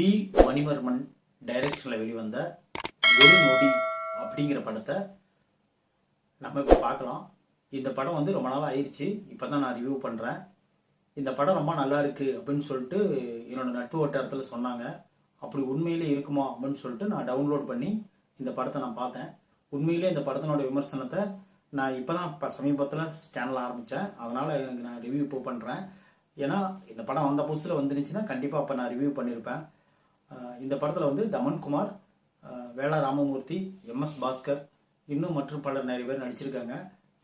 B. Manivarman டைரக்ஷனில் வெளிவந்த ஒரு நொடி அப்படிங்கிற படத்தை நம்ம இப்போ பார்க்கலாம். இந்த படம் வந்து ரொம்ப நாள் ஆயிடுச்சு இப்போ தான் நான் ரிவ்யூ பண்ணுறேன் இந்த படம் ரொம்ப நல்லா இருக்குது அப்படின்னு சொல்லிட்டு என்னோட நட்பு வட்டாரத்தில் சொன்னாங்க. அப்படி உண்மையிலே இருக்குமா அப்படின்னு சொல்லிட்டு நான் டவுன்லோட் பண்ணி இந்த படத்தை நான் பார்த்தேன். உண்மையிலே இந்த படத்தினோட விமர்சனத்தை நான் இப்போ தான் இப்போ சமீபத்தில் சேனல் ஆரம்பித்தேன் அதனால் எனக்கு நான் ரிவ்யூ இப்போ பண்ணுறேன் ஏன்னா இந்த படம் வந்த புதுசில் வந்துருந்துச்சுன்னா கண்டிப்பாக அப்போ நான் ரிவ்யூ பண்ணியிருப்பேன் இந்த படத்தில் வந்து தமன்குமார் வேளா ராமமூர்த்தி எம்எஸ் பாஸ்கர் இன்னும் மற்றும் பலர் நிறைய பேர் நடிச்சிருக்காங்க.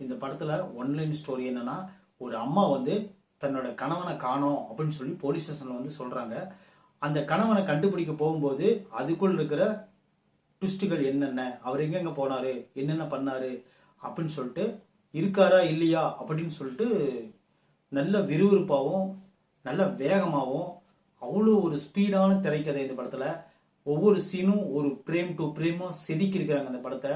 இந்த படத்தில் ஒன்லைன் ஸ்டோரி என்னன்னா ஒரு அம்மா வந்து தன்னோட கணவனை காணோம் அப்படின்னு சொல்லி போலீஸ் ஸ்டேஷனில் வந்து சொல்கிறாங்க அந்த கணவனை கண்டுபிடிக்க போகும்போது அதுக்குள் இருக்கிற ட்விஸ்ட்டுகள் என்னென்ன அவர் எங்கெங்கே போனாரு என்னென்ன பண்ணார் அப்படின்னு சொல்லிட்டு இருக்காரா இல்லையா அப்படின்னு சொல்லிட்டு நல்ல விறுவிறுப்பாகவும் நல்ல வேகமாகவும் அவ்வளோ ஒரு ஸ்பீடான திரைக்கதை இந்த படத்தில். ஒவ்வொரு சீனும் ஒரு பிரேம் டு பிரேமாக செதுக்கியிருக்கிறாங்க அந்த படத்தை.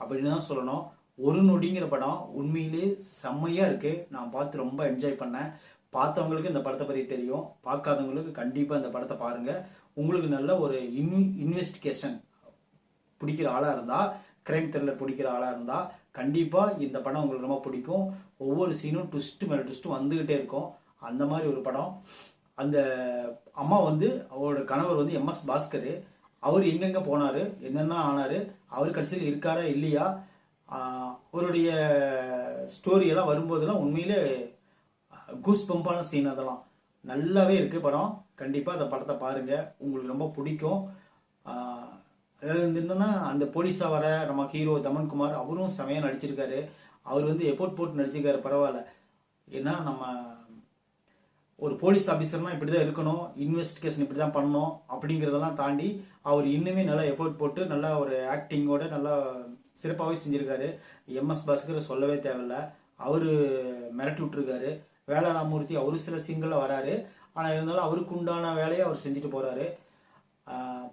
அப்படின்னு தான் சொல்லணும். ஒரு நொடிங்கிற படம் உண்மையிலே செம்மையாக இருக்குது நான் பார்த்து ரொம்ப என்ஜாய் பண்ணேன். பார்த்தவங்களுக்கு இந்த படத்தை பற்றி தெரியும். பார்க்காதவங்களுக்கு கண்டிப்பாக இந்த படத்தை பாருங்கள் உங்களுக்கு நல்ல ஒரு இன் இன்வெஸ்டிகேஷன் பிடிக்கிற ஆளாக இருந்தால் கிரைம் த்ரில்லர் பிடிக்கிற ஆளாக இருந்தால் கண்டிப்பாக இந்த படம் உங்களுக்கு ரொம்ப பிடிக்கும். ஒவ்வொரு சீனும் ட்விஸ்ட்டு மேலே ட்விஸ்ட்டு வந்துக்கிட்டே இருக்கும். அந்த மாதிரி ஒரு படம். அந்த அம்மா வந்து அவரோட கணவர் வந்து எம்எஸ் பாஸ்கர். அவர் எங்கெங்கே போனார் என்னென்ன ஆனார் அவர் கடைசியில் இருக்காரா இல்லையா? அவருடைய ஸ்டோரியெல்லாம் வரும்போதெல்லாம் உண்மையிலே கூஸ் பம்பான சீன் அதெல்லாம். நல்லாவே இருக்குது படம். கண்டிப்பாக அந்த படத்தை பாருங்கள் உங்களுக்கு ரொம்ப பிடிக்கும். அதாவது வந்து அந்த போலீஸாக வர நம்ம ஹீரோ தமன்குமார் அவரும் செமையாக நடிச்சிருக்காரு. அவர் வந்து எஃபோர்ட் போட்டு நடிச்சிருக்காரு பரவாயில்ல. ஏன்னா நம்ம ஒரு போலீஸ் ஆஃபீஸர்னா இப்படி தான் இருக்கணும் இன்வெஸ்டிகேஷன் இப்படி தான் பண்ணணும் அப்படிங்கிறதெல்லாம் தாண்டி அவர் இன்னுமே நல்லா எஃபோர்ட் போட்டு நல்லா ஒரு ஆக்டிங்கோட நல்லா சிறப்பாகவே செஞ்சுருக்காரு. எம்எஸ் பாஸ்கர் சொல்லவே தேவையில்ல. அவர் மிரட்டி விட்டுருக்காரு. வேளாராமூர்த்தி அவரும் சில சீன்களில் வராரு. ஆனால் இருந்தாலும் அவருக்கு உண்டான வேலையை அவர் செஞ்சுட்டு போகிறாரு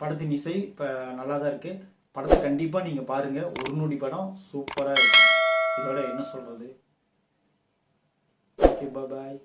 படத்தின் இசை இப்போ நல்லா தான் இருக்குது படத்தை கண்டிப்பாக நீங்கள் பாருங்கள் ஒரு நொடி படம் சூப்பராக இருக்குது இதோட என்ன சொல்கிறது ஓகே பாய்